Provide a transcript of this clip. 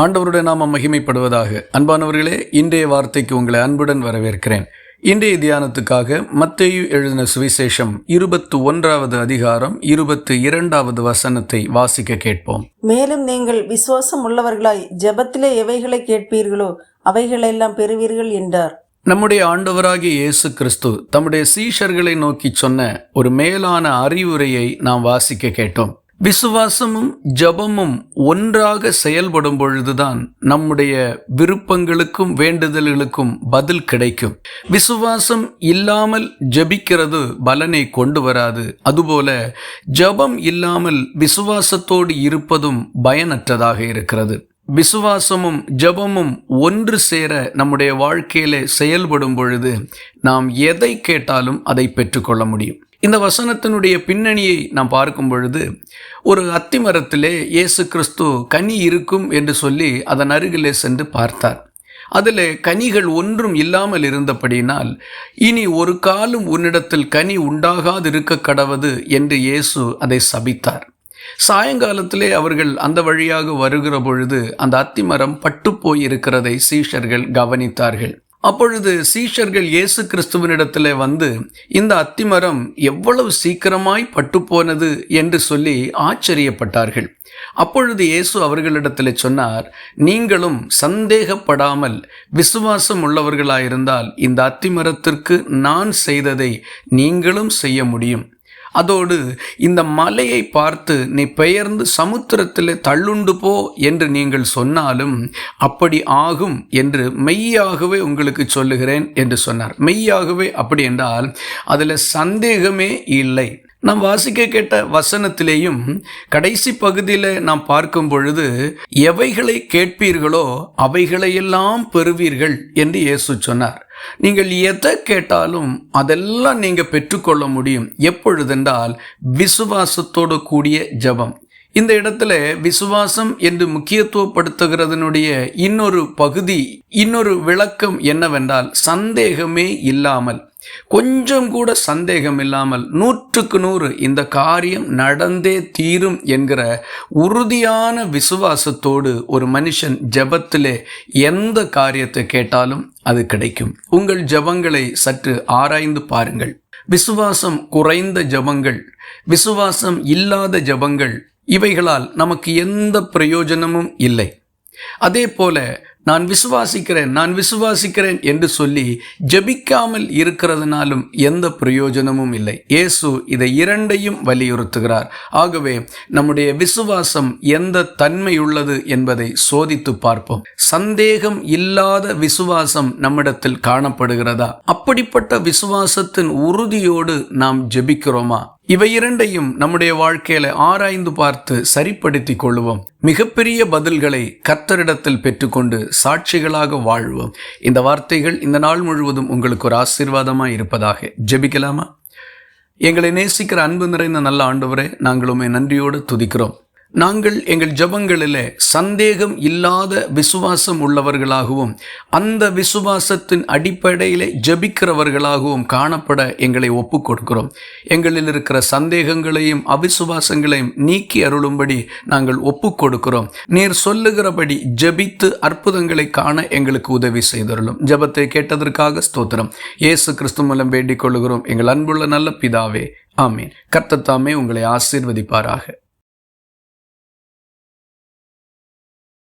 ஆண்டவருடைய நாமம் மகிமைப்படுவதாக. அன்பானவர்களே இன்றைய வார்த்தைக்கு உங்களை அன்புடன் வரவேற்கிறேன். இன்றைய தியானத்துக்காக மத்தேயு எழுதின சுவிசேஷம் இருபத்து ஒன்றாவது அதிகாரம் இருபத்து இரண்டாவது வசனத்தை வாசிக்க கேட்போம். மேலும் நீங்கள் விசுவாசம் உள்ளவர்களாய் ஜெபத்திலே எவைகளை கேட்பீர்களோ அவைகளெல்லாம் பெறுவீர்கள் என்றார். நம்முடைய ஆண்டவராகிய இயேசு கிறிஸ்து தம்முடைய சீஷர்களை நோக்கி சொன்ன ஒரு மேலான அறிவுரையை நாம் வாசிக்க கேட்டோம். விசுவாசமும் ஜபமும் ஒன்றாக செயல்படும் பொழுதுதான் நம்முடைய விருப்பங்களுக்கும் வேண்டுதல்களுக்கும் பதில் கிடைக்கும். விசுவாசம் இல்லாமல் ஜபிக்கிறது பலனை கொண்டு வராது. அதுபோல ஜபம் இல்லாமல் விசுவாசத்தோடு இருப்பதும் பயனற்றதாக இருக்கிறது. விசுவாசமும் ஜபமும் ஒன்று சேர நம்முடைய வாழ்க்கையில செயல்படும் பொழுது நாம் எதை கேட்டாலும் அதை பெற்றுக்கொள்ள முடியும். இந்த வசனத்தினுடைய பின்னணியை நாம் பார்க்கும் பொழுது ஒரு அத்திமரத்திலே இயேசு கிறிஸ்து கனி இருக்கும் என்று சொல்லி அதன் அருகிலே சென்று பார்த்தார். அதில் கனிகள் ஒன்றும் இல்லாமல் இருந்தபடியினால் இனி ஒரு காலம் உன்னிடத்தில் கனி உண்டாகாதிருக்க கடவது என்று இயேசு அதை சபித்தார். சாயங்காலத்திலே அவர்கள் அந்த வழியாக வருகிற பொழுது அந்த அத்திமரம் பட்டு போய் இருக்கிறதை சீஷர்கள் கவனித்தார்கள். அப்பொழுது சீஷர்கள் இயேசு கிறிஸ்துவனிடத்தில் வந்து இந்த அத்திமரம் எவ்வளவு சீக்கிரமாய் பட்டுப்போனது என்று சொல்லி ஆச்சரியப்பட்டார்கள். அப்பொழுது இயேசு அவர்களிடத்தில் சொன்னார் நீங்களும் சந்தேகப்படாமல் விசுவாசம் உள்ளவர்களாயிருந்தால் இந்த அத்திமரத்திற்கு நான் செய்ததை நீங்களும் செய்ய முடியும். அதோடு இந்த மலையை பார்த்து நீ பெயர்ந்து சமுத்திரத்தில் தள்ளுண்டு போ என்று நீங்கள் சொன்னாலும் அப்படி ஆகும் என்று மெய்யாகவே உங்களுக்கு சொல்லுகிறேன் என்று சொன்னார். மெய்யாகவே அப்படி என்றால் அதில் சந்தேகமே இல்லை. நாம் வாசிக்க கேட்ட வசனத்திலேயும் கடைசி பகுதியில் நாம் பார்க்கும் பொழுது எவைகளை கேட்பீர்களோ அவைகளையெல்லாம் பெறுவீர்கள் என்று இயேசு சொன்னார். நீங்கள் எதை கேட்டாலும் அதெல்லாம் நீங்கள் பெற்றுக்கொள்ள முடியும். எப்பொழுதென்றால் விசுவாசத்தோடு கூடிய ஜபம். இந்த இடத்துல விசுவாசம் என்று முக்கியத்துவப்படுத்துகிறதனுடைய இன்னொரு பகுதி இன்னொரு விளக்கம் என்னவென்றால் சந்தேகமே இல்லாமல். கொஞ்சம் கூட சந்தேகம் இல்லாமல் நூற்றுக்கு நூறு இந்த காரியம் நடந்தே தீரும் என்கிற உறுதியான விசுவாசத்தோடு ஒரு மனுஷன் ஜபத்திலே எந்த காரியத்தை கேட்டாலும் அது கிடைக்கும். உங்கள் ஜபங்களை சற்று ஆராய்ந்து பாருங்கள். விசுவாசம் குறைந்த ஜபங்கள் விசுவாசம் இல்லாத ஜபங்கள் இவைகளால் நமக்கு எந்த பிரயோஜனமும் இல்லை. அதே போல நான் விசுவாசிக்கிறேன் நான் விசுவாசிக்கிறேன் என்று சொல்லி ஜபிக்காமல் இருக்கிறதுனாலும் எந்த பிரயோஜனமும் இல்லை. இயேசு இதை இரண்டையும் வலியுறுத்துகிறார். ஆகவே நம்முடைய விசுவாசம் எந்த தன்மை உள்ளது என்பதை சோதித்து பார்ப்போம். சந்தேகம் இல்லாத விசுவாசம் நம்மிடத்தில் காணப்படுகிறதா? அப்படிப்பட்ட விசுவாசத்தின் உறுதியோடு நாம் ஜெபிக்கிறோமா? இவை இரண்டையும் நம்முடைய வாழ்க்கையில ஆராய்ந்து பார்த்து சரிப்படுத்தி கொள்வோம் மிகப்பெரிய பதில்களை கத்தரிடத்தில் பெற்றுக்கொண்டு சாட்சிகளாக வாழ்வோம். இந்த வார்த்தைகள் இந்த நாள் முழுவதும் உங்களுக்கு ஒரு ஆசீர்வாதமாக இருப்பதாக ஜெபிக்கலாமா? எங்களை நேசிக்கிற அன்பு நிறைந்த நல்ல ஆண்டவரே நாங்களுமே நன்றியோடு துதிக்கிறோம். நாங்கள் எங்கள் ஜபங்களிலே சந்தேகம் இல்லாத விசுவாசம் உள்ளவர்களாகவும் அந்த விசுவாசத்தின் அடிப்படையிலே ஜபிக்கிறவர்களாகவும் காணப்பட எங்களை ஒப்புக் கொடுக்கிறோம் எங்களில் இருக்கிற சந்தேகங்களையும் அவிசுவாசங்களையும் நீக்கி அருளும்படி நாங்கள் ஒப்புக் கொடுக்கிறோம் நீர் சொல்லுகிறபடி ஜபித்து அற்புதங்களை காண எங்களுக்கு உதவி செய்தருளும். ஜபத்தை கேட்டதற்காக ஸ்தோத்திரம். இயேசு கிறிஸ்து மூலம் வேண்டிக் கொள்கிறோம் எங்கள் அன்புள்ள நல்ல பிதாவே ஆமீன். கர்த்தத்தாமே உங்களை ஆசீர்வதிப்பாராக.